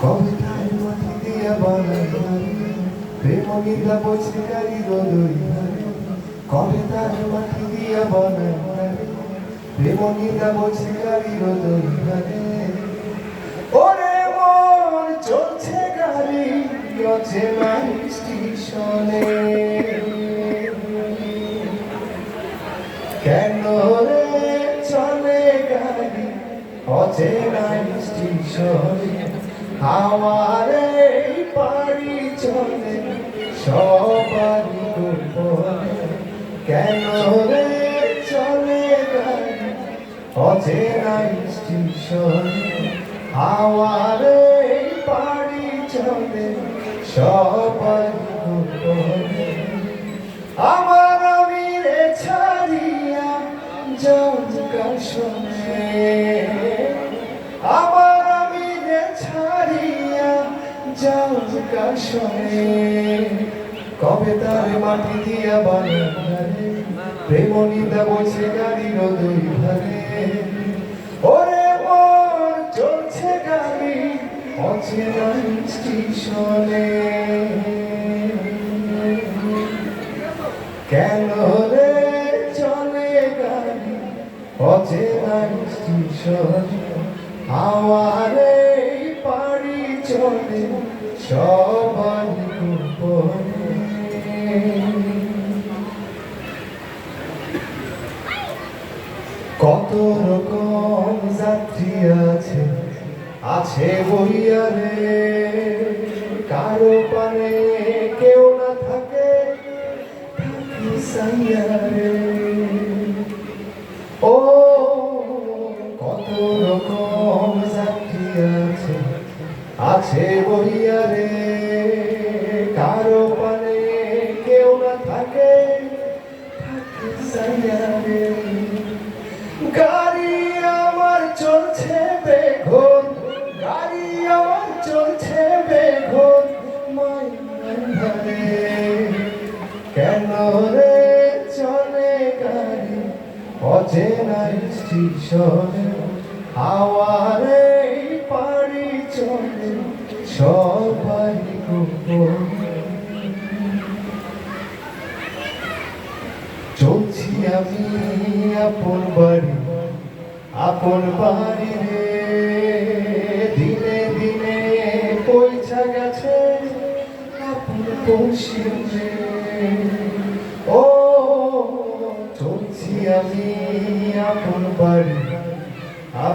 কবিতার মধ্যে দিয়া বানাই প্রেম গীতা বসে কারি গদরি রোদই কবিতার মাটি দিয়া বানাই প্রেম নিদা বসে গাড়ি রোদই ওরে মন চলছে গাড়ি অচেনা স্টেশনে কেন রে চলে গাড়ি অচেনা স্টেশনে আমার এই বাড়ি চলে, সবারই গোপনে। কেন রে চলে অচেনা স্টেশনে এই বাড়ি চলে গোপনে। আমার আমিরে ছাড়িয়া জঞ্জার শোনে। আমার আমিরে ছাড়িয়া জঞ্জার শোনে। কবে তার মাটি দিয়া বানারে প্রেমনিদা বসে গাড়ির দুই ধারে ওরে মন, চলছে গাড়ি, অচেনা স্টেশনে। কেন রে চলে গাড়ি, অচেনা স্টেশন? আমারে পাড়ি চলে গোপনে কত রকম যাত্রী আছে আছে বইয়ারে কারও পানে কেউ না থাকে সাইয়ারে ও, কত রকম যাত্রী আছে আছে বইয়ারে কারও পানে কেউ না থাকে থাকে কেন রে চলে গাড়ি, অচেনা স্টেশনে হাওয়ারে পাড়ি চলে, সবাই চলছি আমি আপন বাড়ি আপন বাড়ি রে। দিনে দিনে পয়সা গেছে, আপন পৌঁছিয়ে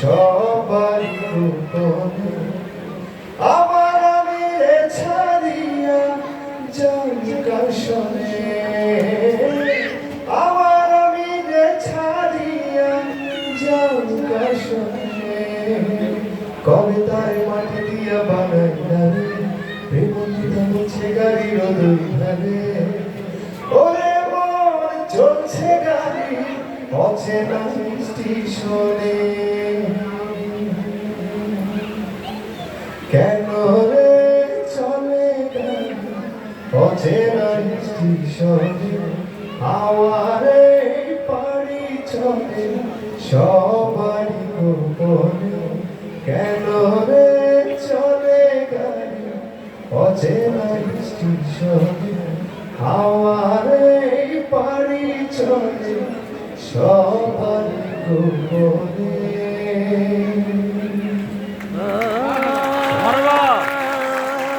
সবার গোপনে আমার আমি রে ছাড়িয়া যাই কাশনে আমার আমি রে ছাড়িয়া যাই কাশনে কবে তার মাটি দিয়া বানাই প্রেমন্দিতা মুছে গাড়ির দুই ধারে। অচেনা মিষ্টি শোনে। কেন রে চলে অচেনা মিষ্টি শোনে। আওয়ারে পাড়ি চলে। সবারই গোপনে। কেন রে চলে গাড়ি অচেনা মিষ্টি শোনে। আওয়ারে পাড়ি চলে। সবার গোপনে।